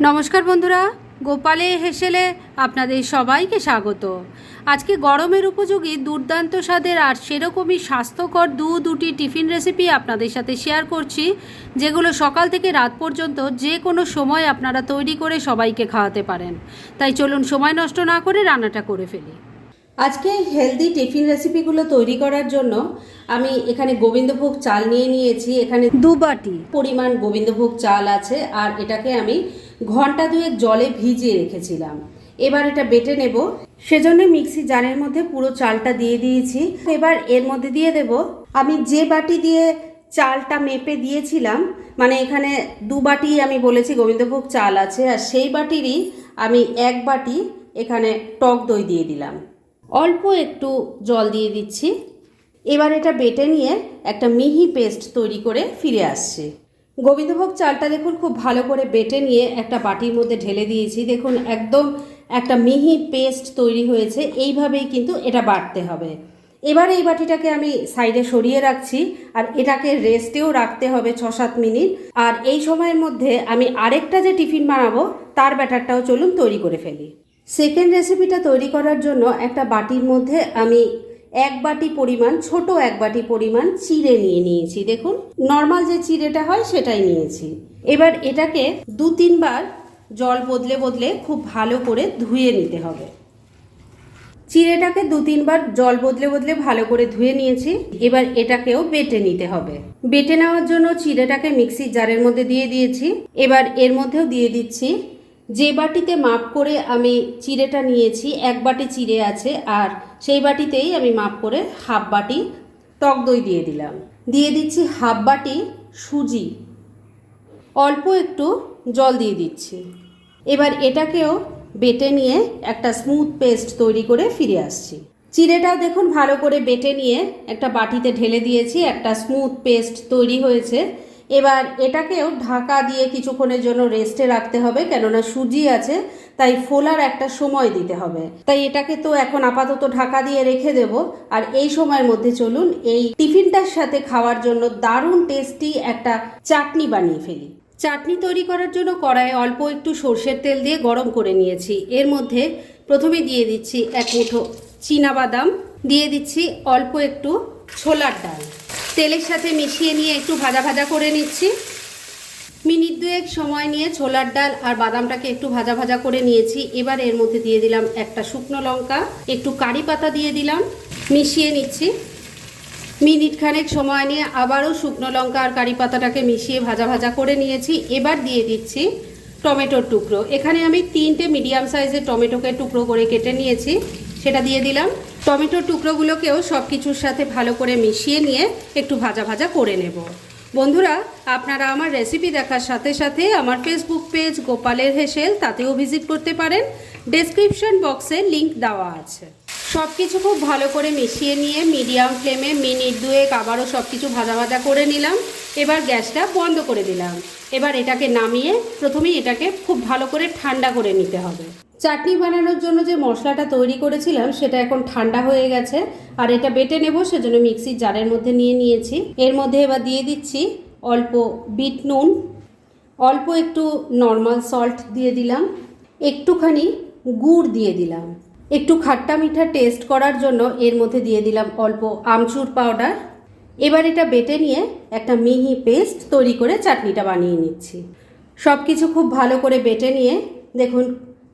নমস্কার বন্ধুরা গোপালে হেসেলে আপনাদের সবাইকে স্বাগত। আজকে গরমের উপযোগী দুর্দান্ত স্বাদের আর সেরকমই স্বাস্থ্যকর দু দুটি টিফিন রেসিপি আপনাদের সাথে শেয়ার করছি যেগুলো সকাল থেকে রাত পর্যন্ত যে কোনো সময় আপনারা তৈরি করে সবাইকে খাওয়াতে পারেন। তাই চলুন সময় নষ্ট না করে রান্নাটা করে ফেলি। আজকে হেলদি টিফিন রেসিপিগুলো তৈরি করার জন্য আমি এখানে গোবিন্দভোগ চাল নিয়ে নিয়েছি। এখানে দু বাটি পরিমাণ গোবিন্দভোগ চাল আছে আর এটাকে আমি ঘণ্টা দুয়েক জলে ভিজিয়ে রেখেছিলাম। এবার এটা বেটে নেব। সেজন্য মিক্সি জারের মধ্যে পুরো চালটা দিয়ে দিয়েছি। এবার এর মধ্যে দিয়ে দেব। আমি যে বাটি দিয়ে চালটা মেপে দিয়েছিলাম মানে এখানে দু বাটি আমি বলেছি গোবিন্দভোগ চাল আছে, আর সেই বাটিরই আমি এক বাটি এখানে টক দই দিয়ে দিলাম। অল্প একটু জল দিয়ে দিচ্ছি। এবার এটা বেটে নিয়ে একটা মিহি পেস্ট তৈরি করে ফিরে আসছে। গোবিন্দভোগ চালটা দেখুন খুব ভালো করে বেটে নিয়ে একটা বাটির মধ্যে ঢেলে দিয়েছি। দেখুন, একদম একটা মিহি পেস্ট তৈরি হয়েছে, এইভাবেই কিন্তু এটা বাটতে হবে। এবার এই বাটিটাকে আমি সাইডে সরিয়ে রাখছি আর এটাকে রেস্টেও রাখতে হবে ছ সাত মিনিট। আর এই সময়ের মধ্যে আমি আরেকটা যে টিফিন বানাবো, তার ব্যাটারটাও চলুন তৈরি করে ফেলি। সেকেন্ড রেসিপিটা তৈরি করার জন্য একটা বাটির মধ্যে আমি এক বাটি পরিমাণ, ছোট এক বাটি পরিমাণ চিড়ে নিয়ে নিয়েছি। দেখুন নর্মাল যে চিড়েটা হয় সেটাই নিয়েছি। এবার এটাকে দু তিনবার জল বদলে বদলে খুব ভালো করে ধুয়ে নিতে হবে। চিড়েটাকে দু তিনবার জল বদলে বদলে ভালো করে ধুয়ে নিয়েছি। এবার এটাকেও বেটে নিতে হবে। বেটে নেওয়ার জন্য চিড়েটাকে মিক্সির জারের মধ্যে দিয়ে দিয়েছি। এবার এর মধ্যেও দিয়ে দিচ্ছি, যে বাটিতে মাপ করে আমি চিড়েটা নিয়েছি, এক বাটি চিড়ে আছে আর সেই বাটিতেই আমি মাপ করে হাফ বাটি টক দই দিয়ে দিলাম। দিয়ে দিচ্ছি হাফ বাটি সুজি। অল্প একটু জল দিয়ে দিচ্ছি। এবার এটাকেও বেটে নিয়ে একটা স্মুথ পেস্ট তৈরি করে ফিরে আসছি। চিড়েটাও দেখুন ভালো করে বেটে নিয়ে একটা বাটিতে ঢেলে দিয়েছি, একটা স্মুথ পেস্ট তৈরি হয়েছে। এবার এটাকেও ঢাকা দিয়ে কিছুক্ষণের জন্য রেস্টে রাখতে হবে, কেননা সুজি আছে, তাই ফোলার একটা সময় দিতে হবে। তাই এটাকে তো এখন আপাতত ঢাকা দিয়ে রেখে দেব। আর এই সময়ের মধ্যে চলুন, এই টিফিনটার সাথে খাওয়ার জন্য দারুণ টেস্টি একটা চাটনি বানিয়ে ফেলি। চাটনি তৈরি করার জন্য কড়াইয়ে অল্প একটু সর্ষের তেল দিয়ে গরম করে নিয়েছি। এর মধ্যে প্রথমে দিয়ে দিচ্ছি এক মুঠো বাদাম দিয়ে দিচ্ছি অল্প একটু ছোলার ডাল। তেলের সাথে মিশিয়ে নিয়ে একটু ভাজা ভাজা করে নিচ্ছি। মিনিট দুয়েক সময় নিয়ে ছোলার ডাল আর বাদামটাকে একটু ভাজা ভাজা করে নিয়েছি। এবার এর মধ্যে দিয়ে দিলাম একটা শুকনো লঙ্কা, একটু কারি পাতা দিয়ে দিলাম, মিশিয়ে নিচ্ছি। মিনিট খানেক সময় নিয়ে আবারও শুকনো লঙ্কা আর কারি পাতাটাকে মিশিয়ে ভাজা ভাজা করে নিয়েছি। এবার দিয়ে দিচ্ছি টমেটোর টুকরো। এখানে আমি তিনটে মিডিয়াম সাইজের টমেটোকে টুকরো করে কেটে নিয়েছি। সেটা দিয়ে দিলাম। টমেটোর টুকরোগুলোকেও সব কিছুর সাথে ভালো করে মিশিয়ে নিয়ে একটু ভাজা ভাজা করে নেব। বন্ধুরা, আপনারা আমার রেসিপি দেখার সাথে সাথে আমার ফেসবুক পেজ গোপালের হেসেল তাতেও ভিজিট করতে পারেন। ডেসক্রিপশন বক্সে লিংক দেওয়া আছে। সব কিছু খুব ভালো করে মিশিয়ে নিয়ে মিডিয়াম ফ্লেমে মিনিট দুয়েক আবারও সব কিছু ভাজা ভাজা করে নিলাম। এবার গ্যাসটা বন্ধ করে দিলাম। এবার এটাকে নামিয়ে প্রথমেই এটাকে খুব ভালো করে ঠান্ডা করে নিতে হবে। চাটনি বানানোর জন্য যে মশলাটা তৈরি করেছিলাম, সেটা এখন ঠান্ডা হয়ে গেছে। আর এটা বেটে নেব, সেজন্য মিক্সির জারের মধ্যে নিয়ে নিয়েছি। এর মধ্যে এবার দিয়ে দিচ্ছি অল্প বিট নুন, অল্প একটু নর্মাল সল্ট দিয়ে দিলাম, একটুখানি গুড় দিয়ে দিলাম। একটু খাট্টা মিঠা টেস্ট করার জন্য এর মধ্যে দিয়ে দিলাম অল্প আমচুর পাউডার। এবার এটা বেটে নিয়ে একটা মিহি পেস্ট তৈরি করে চাটনিটা বানিয়ে নিচ্ছি। সব কিছু খুব ভালো করে বেটে নিয়ে, দেখুন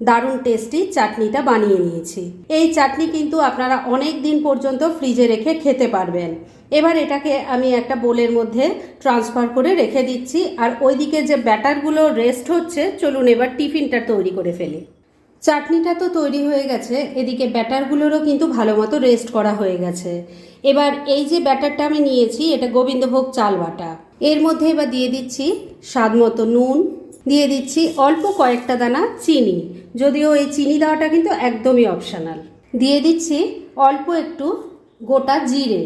দারুণ টেস্টি চাটনিটা বানিয়ে নিয়েছি। এই চাটনি কিন্তু আপনারা অনেক দিন পর্যন্ত ফ্রিজে রেখে খেতে পারবেন। এবার এটাকে আমি একটা বোলের মধ্যে ট্রান্সফার করে রেখে দিচ্ছি। আর ওইদিকে যে ব্যাটারগুলো রেস্ট হচ্ছে, চলুন এবার টিফিনটা তৈরি করে ফেলি। চাটনিটা তো তৈরি হয়ে গেছে, এদিকে ব্যাটারগুলোরও কিন্তু ভালো মতো রেস্ট করা হয়ে গেছে। এবার এই যে ব্যাটারটা আমি নিয়েছি, এটা গোবিন্দভোগ চাল বাটা। এর মধ্যে এবার দিয়ে দিচ্ছি স্বাদ মতো নুন দিয়ে দিচ্ছি অল্প কয়েকটা দানা চিনি। যদিও এই চিনি দেওয়াটা কিন্তু একদমই অপশনাল দিয়ে দিচ্ছি অল্প একটু গোটা জিরে।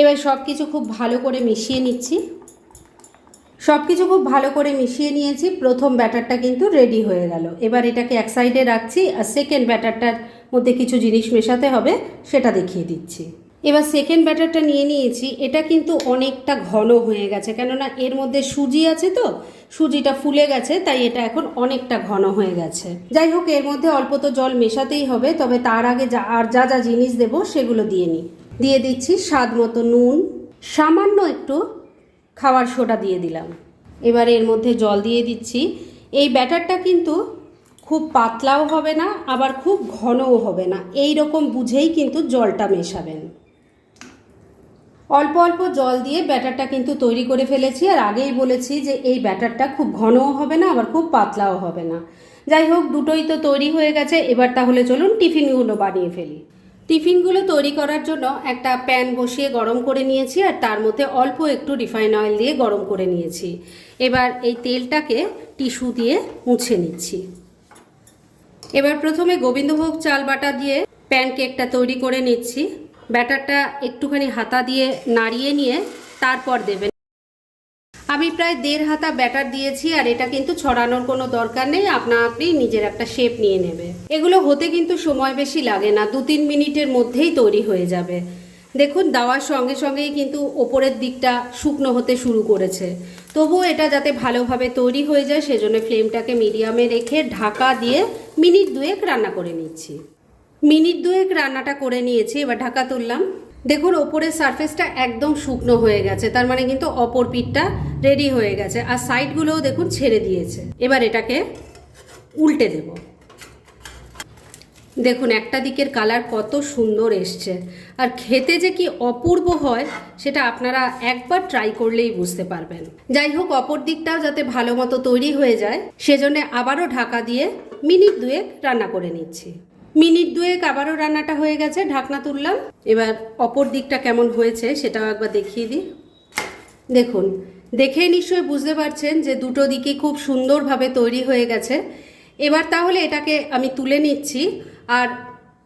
এবার সব কিছু খুব ভালো করে মিশিয়ে নিচ্ছি। সব কিছু খুব ভালো করে মিশিয়ে নিয়েছি। প্রথম ব্যাটারটা কিন্তু রেডি হয়ে গেল। এবার এটাকে এক সাইডে রাখছি আর সেকেন্ড ব্যাটারটার মধ্যে কিছু জিনিস মেশাতে হবে, সেটা দেখিয়ে দিচ্ছি। এবার সেকেন্ড ব্যাটারটা নিয়ে নিয়েছি, এটা কিন্তু অনেকটা ঘন হয়ে গেছে, কেননা এর মধ্যে সুজি আছে তো, সুজিটা ফুলে গেছে, তাই এটা এখন অনেকটা ঘন হয়ে গেছে। যাই হোক, এর মধ্যে অল্প তো জল মেশাতেই হবে, তবে তার আগে যা, আর যা যা জিনিস দেব সেগুলো দিয়ে নিই। দিয়ে দিচ্ছি স্বাদ মতো নুন, সামান্য একটু খাওয়ার সোডা দিয়ে দিলাম। এবার এর মধ্যে জল দিয়ে দিচ্ছি। এই ব্যাটারটা কিন্তু খুব পাতলাও হবে না, আবার খুব ঘনও হবে না এই রকম বুঝেই কিন্তু জলটা মেশাবেন। অল্প অল্প জল দিয়ে ব্যাটারটা কিন্তু তৈরি করে ফেলেছি আর আগেই বলেছি যে এই ব্যাটারটা খুব ঘনও হবে না, আবার খুব পাতলাও হবে না। যাই হোক, দুটোই তো তৈরি হয়ে গেছে, এবার তাহলে চলুন টিফিনগুলো বানিয়ে ফেলি। টিফিনগুলো তৈরি করার জন্য একটা প্যান বসিয়ে গরম করে নিয়েছি আর তার মধ্যে অল্প একটু রিফাইন অয়েল দিয়ে গরম করে নিয়েছি। এবার এই তেলটাকে টিস্যু দিয়ে মুছে নিচ্ছি। এবার প্রথমে গোবিন্দভোগ চাল বাটা দিয়ে প্যানকেকটা তৈরি করে নিচ্ছি। ব্যাটারটা একটুখানি হাতা দিয়ে নাড়িয়ে নিয়ে তারপর দেবেন। আমি প্রায় দেড় হাতা ব্যাটার দিয়েছি আর এটা কিন্তু ছড়ানোর কোনো দরকার নেই, আপনা আপনি নিজের একটা শেপ নিয়ে নেবে এগুলো হতে কিন্তু সময় বেশি লাগে না দু তিন মিনিটের মধ্যেই তৈরি হয়ে যাবে। দেখুন, দেওয়ার সঙ্গে সঙ্গেই কিন্তু ওপরের দিকটা শুকনো হতে শুরু করেছে। তবুও এটা যাতে ভালোভাবে তৈরি হয়ে যায়, সেজন্য ফ্লেমটাকে মিডিয়ামে রেখে ঢাকা দিয়ে মিনিট দুয়েক রান্না করে নিচ্ছি। মিনিট দুয়েক রান্নাটা করে নিয়েছি, এবার ঢাকা তুললাম। দেখুন, ওপরের সারফেসটা একদম শুকনো হয়ে গেছে, তার মানে কিন্তু অপর পিঠটা রেডি হয়ে গেছে, আর সাইডগুলোও দেখুন ছেড়ে দিয়েছে। এবার এটাকে উল্টে দেব। দেখুন, একটা দিকের কালার কত সুন্দর এসছে, আর খেতে যে কি অপূর্ব হয়, সেটা আপনারা একবার ট্রাই করলেই বুঝতে পারবেন। যাই হোক, অপর দিকটাও যাতে ভালো মতো তৈরি হয়ে যায়, সেজন্য আবারও ঢাকা দিয়ে মিনিট দুয়েক রান্না করে নিচ্ছি। মিনিট দুয়েক আবারও রান্নাটা হয়ে গেছে, ঢাকনা তুললাম। এবার অপর দিকটা কেমন হয়েছে সেটাও একবার দেখিয়ে দিই। দেখুন, দেখেই নিশ্চয়ই বুঝতে পারছেন যে দুটো দিকে খুব সুন্দরভাবে তৈরি হয়ে গেছে। এবার তাহলে এটাকে আমি তুলে নিচ্ছি, আর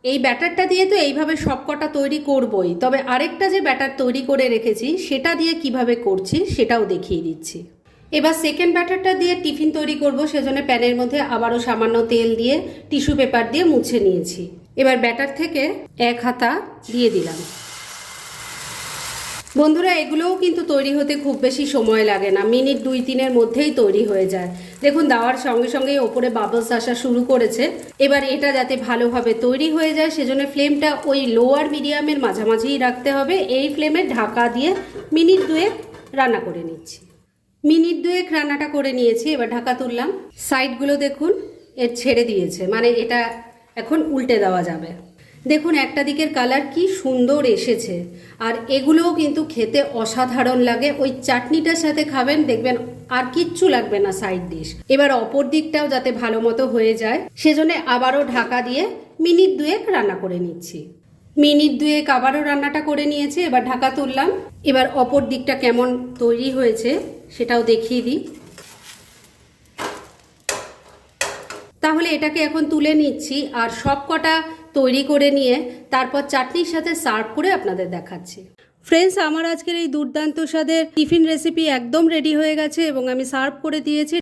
এই ব্যাটারটা দিয়ে তো এইভাবে সবকটা তৈরি করবই, তবে আরেকটা যে ব্যাটার তৈরি করে রেখেছি, সেটা দিয়ে কীভাবে করছি সেটাও দেখিয়ে দিচ্ছি। এবার সেকেন্ড ব্যাটারটা দিয়ে টিফিন তৈরি করব, সেজন্য প্যানের মধ্যে আবারও সামান্য তেল দিয়ে টিস্যু পেপার দিয়ে মুছে নিয়েছি। এবার ব্যাটার থেকে এক হাতা দিয়ে দিলাম। বন্ধুরা, এগুলোও কিন্তু তৈরি হতে খুব বেশি সময় লাগে না, মিনিট দুই তিনের মধ্যেই তৈরি হয়ে যায়। দেখুন, দেওয়ার সঙ্গে সঙ্গে ওপরে বাবলস আসা শুরু করেছে। এবার এটা যাতে ভালোভাবে তৈরি হয়ে যায়, সেজন্য ফ্লেমটা ওই লোয়ার মিডিয়ামের মাঝামাঝিই রাখতে হবে। এই ফ্লেমে ঢাকা দিয়ে মিনিট দুয়েক রান্না করে নিচ্ছি। মিনিট দুয়েক রান্নাটা করে নিয়েছি, এবার ঢাকা তুললাম। সাইডগুলো দেখুন, এর ছেড়ে দিয়েছে মানে এটা এখন উল্টে দেওয়া যাবে। দেখুন, একটা দিকের কালার কি সুন্দর এসেছে, আর এগুলোও কিন্তু খেতে অসাধারণ লাগে। ওই চাটনিটার সাথে খাবেন, দেখবেন আর কিচ্ছু লাগবে না সাইড ডিশ। এবার অপর দিকটাও যাতে ভালো মতো হয়ে যায়, সেজন্য আবারও ঢাকা দিয়ে মিনিট দুয়েক রান্না করে নিচ্ছি। মিনিট দুয়েক আবারও রান্নাটা করে নিয়েছে, এবার ঢাকা তুললাম। এবার অপর দিকটা কেমন তৈরি হয়েছে সেটাও দেখিয়ে দিই। তাহলে এটাকে এখন তুলে নিচ্ছি আর সব কটা তৈরি করে নিয়ে তারপর চাটনির সাথে সার্ভ করে আপনাদের দেখাচ্ছি। ফ্রেন্ডস আমার আজকের এই দুর্দান্ত স্বাদের টিফিন রেসিপি একদম রেডি হয়ে গেছে এবং আমি সার্ভ করে দিয়েছি।